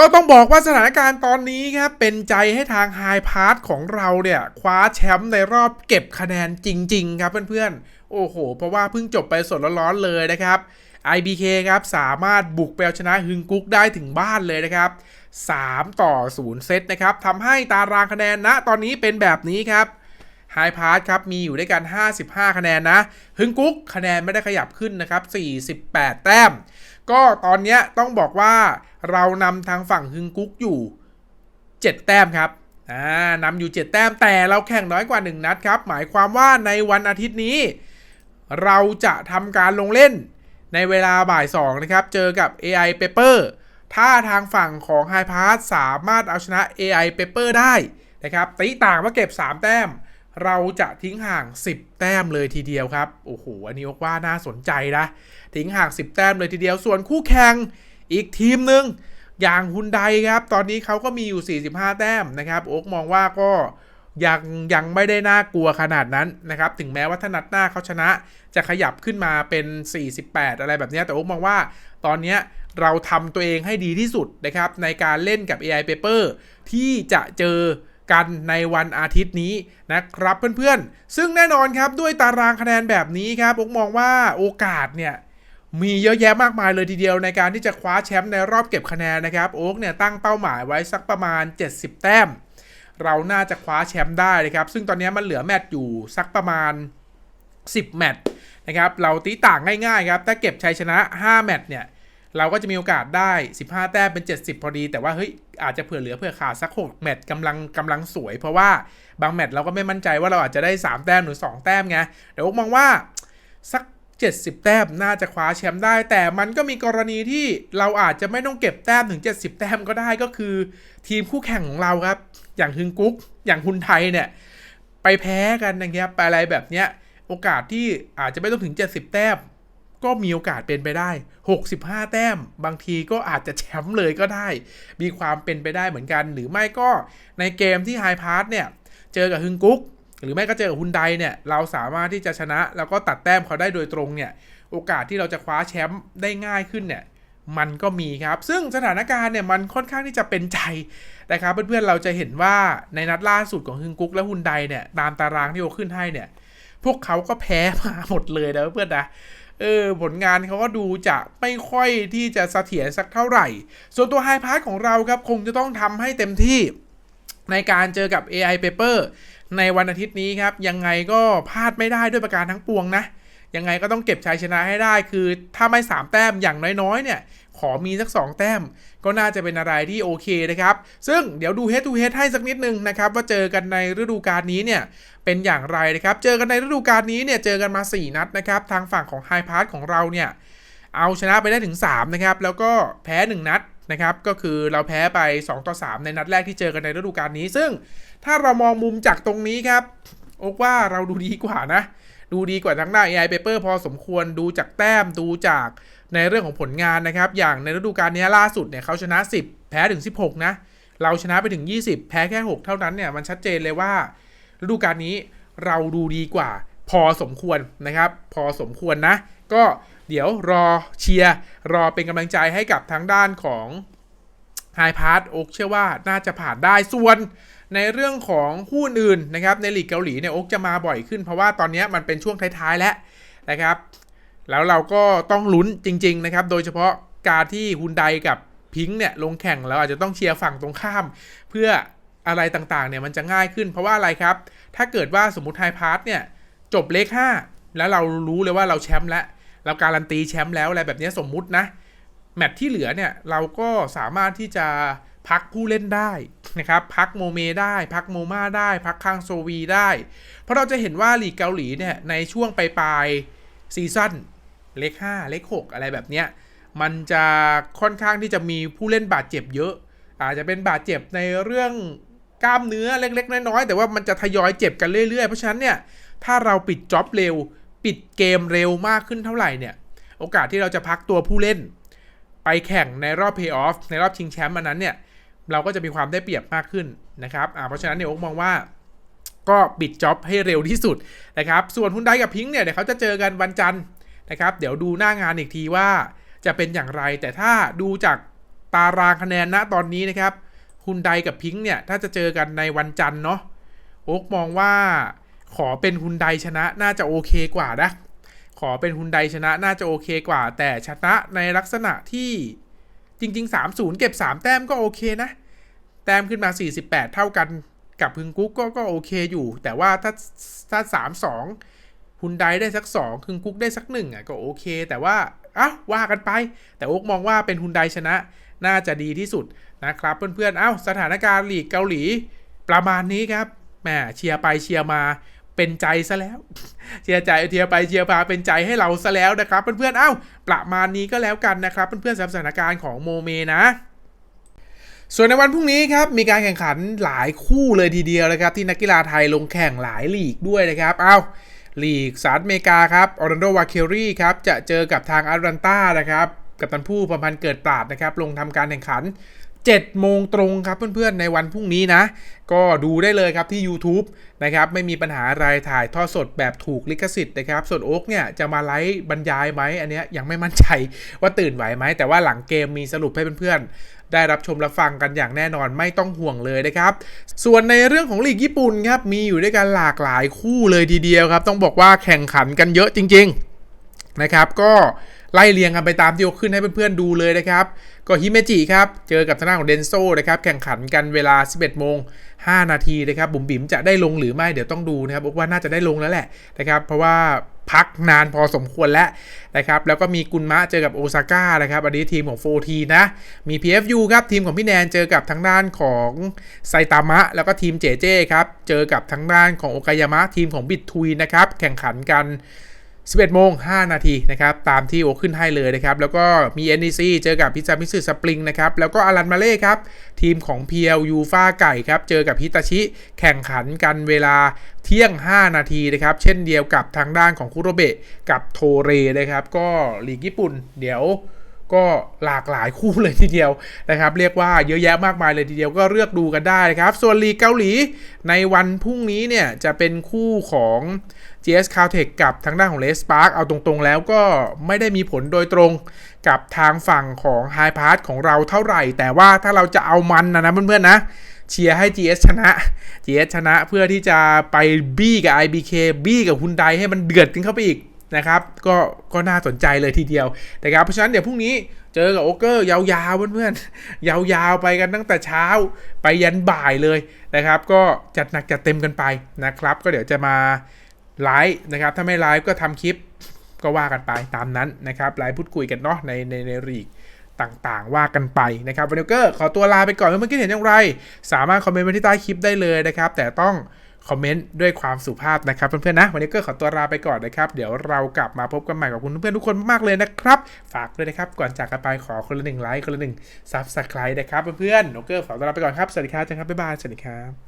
ก็ต้องบอกว่าสถานการณ์ตอนนี้ครับเป็นใจให้ทางไฮพาร์ทของเราเนี่ยคว้าแชมป์ในรอบเก็บคะแนนจริง ๆ ครับเพื่อนๆ โอ้โห เพราะว่าเพิ่งจบไปสดร้อนๆเลยนะครับ IBK ครับสามารถบุกไปเอาชนะฮึงกุ๊กได้ถึงบ้านเลยนะครับ 3 ต่อ 0 เซตนะครับทำให้ตารางคะแนนณตอนนี้เป็นแบบนี้ครับไฮพาร์ทครับมีอยู่ด้วยกัน 55 คะแนนนะ ฮึงกุ๊กคะแนนไม่ได้ขยับขึ้นนะครับ 48 แต้ม ก็ตอนเนี้ยต้องบอกว่าเรานำทางฝั่งฮึงกุ๊กอยู่ 7 แต้มครับอ่านำอยู่ 7 แต้มแต่เราแข่งน้อยกว่า 1 นัดครับ หมายความว่าในวันอาทิตย์นี้ เราจะทำการลงเล่นในเวลาบ่าย 2 นะครับ เจอกับ AI Paper ถ้าทางฝั่งของ h i p a s s สามารถเอาชนะ AI Paper ได้นะครับตีต่างมาเก็บ 3 แต้ม เราจะทิ้งห่าง 10 แต้มเลยทีเดียวครับ โอ้โห อันนี้ว่าน่าสนใจนะ ทิ้งห่าง 10 แต้มเลยทีเดียว ส่วนคู่แข่งอีกทีมหนึ่งอย่างฮุนไดครับ ตอนนี้เขาก็มีอยู่ 45 แต้มนะครับ โอ๊กมองว่าก็ยังยังไม่ได้น่ากลัวขนาดนั้นนะครับ ถึงแม้ว่าถ้านัดหน้าเขาชนะ จะขยับขึ้นมาเป็น 48 อะไรแบบนี้ แต่โอ๊กมองว่าตอนนี้เราทำตัวเองให้ดีที่สุดนะครับในการเล่นกับ AI Paper ที่จะเจอ กันในวันอาทิตย์นี้นะครับเพื่อนๆ ซึ่งแน่นอนครับด้วยตารางคะแนนแบบนี้ครับโอ๊กมองว่าโอกาสเนี่ยมีเยอะแยะมากมายเลยทีเดียวในการที่จะคว้าแชมป์ในรอบเก็บคะแนนนะครับโอ๊กเนี่ยตั้งเป้าหมายไว้สักประมาณ 70 แต้ม เราน่าจะคว้าแชมป์ได้นะครับ ซึ่งตอนนี้มันเหลือแมตช์อยู่สักประมาณ 10 แมตช์นะครับเราตีต่างง่ายๆครับถ้าเก็บชัยชนะ 5 แมตช์เนี่ยเราก็จะมีโอกาสได้ 15 แต้มเป็น 70 พอดี แต่ว่าเฮ้ย อาจจะเผื่อเหลือเผื่อขาดสัก6แมตช์กำลังกำลังสวย เพราะว่าบางแมตช์เราก็ไม่มั่นใจว่าเราอาจจะได้ 3 แต้มหรือ 2 แต้มไงเดี๋ยวมองว่าสัก 70 แต้มน่าจะคว้าแชมป์ได้ แต่มันก็มีกรณีที่เราอาจจะไม่ต้องเก็บแต้มถึง 70 แต้มก็ได้ก็คือ ทีมคู่แข่งของเราครับ อย่างฮึงกุ๊กอย่างฮุนไทยเนี่ยไปแพ้กันนะครับไปอะไรแบบเนี้ยโอกาสที่อาจจะไม่ต้องถึง 70 แต้ม ก็มีโอกาสเป็นไปได้ 65 แต้ม บางทีก็อาจจะแชมป์เลยก็ได้ มีความเป็นไปได้เหมือนกัน หรือไม่ก็ในเกมที่ไฮพาร์ทเนี่ย เจอกับฮึงกุ๊ก หรือไม่ก็เจอกับฮุนไดเนี่ย เราสามารถที่จะชนะ แล้วก็ตัดแต้มเขาได้โดยตรงเนี่ย โอกาสที่เราจะคว้าแชมป์ได้ง่ายขึ้นเนี่ย มันก็มีครับ ซึ่งสถานการณ์เนี่ยมันค่อนข้างที่จะเป็นใจนะครับ เพื่อนๆ เราจะเห็นว่าในนัดล่าสุดของฮึงกุ๊กและฮุนไดเนี่ย ตามตารางที่โอขึ้นให้เนี่ย พวกเขาก็แพ้มาหมดเลยนะเพื่อนนะ เออผลงานเขาก็ดูจะไม่ค่อยที่จะเสถียรสักเท่าไหร่ ส่วนตัวไฮพาร์ทของเราครับคงจะต้องทำให้เต็มที่ในการเจอกับ AI Paper ในวันอาทิตย์นี้ครับ ยังไงก็พลาดไม่ได้ด้วยประการทั้งปวงนะ ยังไงก็ต้องเก็บชัยชนะให้ได้ คือถ้าไม่ 3 แต้มอย่างน้อยๆ เนี่ย ขอมีสัก 2 แต้ม ก็น่าจะเป็นอะไรที่โอเคนะครับ ซึ่งเดี๋ยวดู head to head ให้สักนิดนึงนะครับ ว่าเจอกันในฤดูกาลนี้เนี่ย เป็นอย่างไรนะครับ เจอกันในฤดูกาลนี้เนี่ยเจอกันมา 4 นัดนะครับ ทางฝั่งของ High Pass ของเราเนี่ยเอาชนะไปได้ถึง 3 นะครับ แล้วก็แพ้ 1 นัดนะครับ ก็คือเราแพ้ไป 2 ต่อ 3 ในนัดแรกที่เจอกันในฤดูกาลนี้ ซึ่งถ้าเรามองมุมจากตรงนี้ครับโอกว่าเราดูดีกว่านะ ดูดีกว่าทางด้าน AI Paper พอสมควรดูจากแต้มดูจากในเรื่องของผลงานนะครับ อย่างในฤดูกาลนี้ล่าสุดเนี่ยเขาชนะ 10 แพ้ถึง 16 นะ เราชนะไปถึง 20 แพ้แค่ 6 เท่านั้นเนี่ยมันชัดเจนเลยว่า ฤดูกาลนี้เราดูดีกว่า พอสมควรนะครับ พอสมควรนะ ก็เดี๋ยวรอเชียร์รอเป็นกำลังใจให้กับทางด้านของไฮพาร์ทโอ๊กเชื่อว่าน่าจะผ่านได้ส่วน ในเรื่องของหุ้นอื่นนะครับในลีกเกาหลีเนี่ยโอ๊กจะมาบ่อยขึ้น เพราะว่าตอนนี้มันเป็นช่วงท้ายๆแล้วนะครับ แล้วเราก็ต้องลุ้นจริง ๆ นะครับ โดยเฉพาะการที่ฮุนไดกับพิงค์เนี่ยลงแข่งเราอาจจะต้องเชียร์ฝั่งตรงข้าม เพื่ออะไรต่างๆเนี่ยมันจะง่ายขึ้น เพราะว่าอะไรครับ ถ้าเกิดว่าสมมติไฮพาร์ทเนี่ยจบเลข 5 แล้วเรารู้เลยว่าเราแชมป์แล้วเราการันตีแชมป์แล้วอะไรแบบนี้สมมุตินะแมตที่เหลือเนี่ยเราก็สามารถที่จะ พักผู้เล่นได้นะครับพักโมเมได้พักโมมาได้พักคังโซวีได้ เพราะเราจะเห็นว่าลีกเกาหลีเนี่ยในช่วงปลายๆซีซั่นเลข5เลข6 อะไรแบบเนี้ยมันจะค่อนข้างที่จะมีผู้เล่นบาดเจ็บเยอะ อาจจะเป็นบาดเจ็บในเรื่องกล้ามเนื้อเล็กๆ น้อยๆแต่ว่ามันจะทยอยเจ็บกันเรื่อยๆ เพราะฉะนั้นเนี่ยถ้าเราปิดจ็อบเร็ว ปิดเกมเร็วมากขึ้นเท่าไหร่เนี่ยโอกาสที่เราจะพักตัวผู้เล่น ไปแข่งในรอบเพย์ออฟในรอบชิงแชมป์อันนั้นเนี่ย เราก็จะมีความได้เปรียบมากขึ้นนะครับเพราะฉะนั้นเนี่ยโอ๊กมองว่าก็ปิดจ็อบให้เร็วที่สุดนะครับ ส่วนฮุนไดกับพิงค์เนี่ยเดี๋ยวเขาจะเจอกันวันจันทร์นะครับ เดี๋ยวดูหน้างานอีกทีว่าจะเป็นอย่างไร แต่ถ้าดูจากตารางคะแนนณตอนนี้นะครับฮุนไดกับพิงค์เนี่ยถ้าจะเจอกันในวันจันทร์เนาะโอ๊กมองว่าขอเป็นฮุนไดชนะน่าจะโอเคกว่านะ ขอเป็นฮุนไดชนะน่าจะโอเคกว่า แต่ชนะในลักษณะที่ จริง ๆ 3-0 เก็บ 3 แต้มก็โอเคนะ แต้มขึ้นมา 48 เท่ากันกับพึงกุ๊กก็ก็โอเคอยู่ แต่ว่าถ้าถ้า3-2ฮุนไดได้สัก 2 คึงกุ๊กได้สักหนึ่งอะก็โอเค แต่ว่าอะว่ากันไป แต่โอ๊กมองว่าเป็นฮุนไดชนะ น่าจะดีที่สุดนะครับ เพื่อนๆเอ้าสถานการณ์ลีกเกาหลีประมาณนี้ครับแหมเชียร์ไปเชียร์มา เป็นใจซะแล้วเชียร์ใจเชียไปเชียร์มาเป็นใจให้เราซะแล้วนะครับ เพื่อนๆเอ้าประมาณนี้ก็แล้วกันนะครับ เพื่อนๆสำหรับสถานการณ์ของโมเมนะส่วนในวันพรุ่งนี้ครับมีการแข่งขันหลายคู่เลยทีเดียวนะครับ ที่นักกีฬาไทยลงแข่งหลายลีกด้วยนะครับ เอ้าลีกสหรัฐอเมริกาครับออร์แลนโดวาเคลรี่ครับจะเจอกับทางอารันต้านะครับ กับตันผู้ประพันธ์เกิดปราดนะครับ ลงทำการแข่งขัน7โมงตรงครับเพื่อนๆในวันพรุ่งนี้นะ ก็ดูได้เลยครับที่ YouTube นะครับไม่มีปัญหาอะไรถ่ายทอดสดแบบถูกลิขสิทธิ์นะครับ ส่วนโอ๊กเนี่ยจะมาไลฟ์บรรยายไหมอันเนี้ยยังไม่มั่นใจว่าตื่นไหวไหม แต่ว่าหลังเกมมีสรุปให้เพื่อนๆ ได้รับชมรับฟังกันอย่างแน่นอนไม่ต้องห่วงเลยนะครับ ส่วนในเรื่องของลีกญี่ปุ่นครับมีอยู่ด้วยกันหลากหลายคู่เลยทีเดียวครับ ต้องบอกว่าแข่งขันกันเยอะจริง ๆนะครับก็ ไล่เรียงกันไปตามที่ยกขึ้นให้เพื่อนๆดูเลยนะครับ ก็ฮิเมจิครับ เจอกับทางด้านของเดนโซนะครับแข่งขันกันเวลา 11 โมง 5 นาทีนะครับบุ๋มบิ๋มจะได้ลงหรือไม่เดี๋ยวต้องดูนะครับบอกว่าน่าจะได้ลงแล้วแหละนะครับเพราะว่าพักนานพอสมควรแล้วนะครับแล้วก็มีกุนมะเจอกับโอซาก้านะครับอันนี้ทีมของโฟทีนะมี PFU ครับทีมของพี่แนนเจอกับทางด้านของไซตามะ แล้วก็ทีมเจเจครับเจอกับทางด้านของโอกายามะทีมของบิดทุยนะครับแข่งขันกัน 11โมง5นาทีนะครับ ตามที่โอขึ้นให้เลยนะครับ แล้วก็มี NEC เจอกับพิซามิสึสปริงนะครับ แล้วก็อารันมาเล่ครับ ทีมของเพียูฟาไก่ครับ เจอกับฮิตาชิ แข่งขันกันเวลาเที่ยง 5 นาทีนะครับ เช่นเดียวกับทางด้านของคุโรเบะกับโทเรนะครับ ก็ลีกญี่ปุ่น เดี๋ยว ก็หลากหลายคู่เลยทีเดียวนะครับ เรียกว่าเยอะแยะมากมายเลยทีเดียวก็เลือกดูกันได้นะครับ ส่วนลีเกาหลีในวันพรุ่งนี้เนี่ย จะเป็นคู่ของ GS Caltech กับทางด้านของ Les Park เอาตรงๆแล้วก็ไม่ได้มีผลโดยตรงกับทางฝั่งของ High Pass ของเราเท่าไหร่ แต่ว่าถ้าเราจะเอามันนะนะเพื่อนๆนะเชียร์ให้ GS ชนะ GS ชนะเพื่อที่จะไปบี้กับ IBK บี้กับฮุนไดให้มันเดือดกันเข้าไปอีก นะครับก็ก็น่าสนใจเลยทีเดียวนะครับเพราะฉะนั้นเดี๋ยวพรุ่งนี้เจอกับโอเกอร์ยาวๆเพื่อนๆยาวๆไปกันตั้งแต่เช้าไปยันบ่ายเลยนะครับ ก็จัดหนักจัดเต็มกันไปนะครับ ก็เดี๋ยวจะมาไลฟ์นะครับ ถ้าไม่ไลฟ์ก็ทำคลิปก็ว่ากันไปตามนั้นนะครับไลฟ์พูดคุยกันเนาะในในในรีกต่างๆ ว่ากันไปนะครับวันนี้ก็ขอตัวลาไปก่อนเมื่อกี้เห็นอย่างไร สามารถคอมเมนต์มาที่ใต้คลิปได้เลยนะครับ แต่ต้อง คอมเมนต์ด้วยความสุภาพนะครับเพื่อนๆนะ วันนี้ก็ขอตัวลาไปก่อนนะครับ เดี๋ยวเรากลับมาพบกันใหม่กับคุณเพื่อนๆทุกคนมากเลยนะครับ ฝากด้วยนะครับ ก่อนจากกันไปขอคนละหนึ่งไลค์คนละหนึ่งซับสไครต์นะครับเพื่อนๆโอร์ขอตัวลาไปก่อนครับสวัสดีครับจังครับบ๊ายบายสวัสดีครับ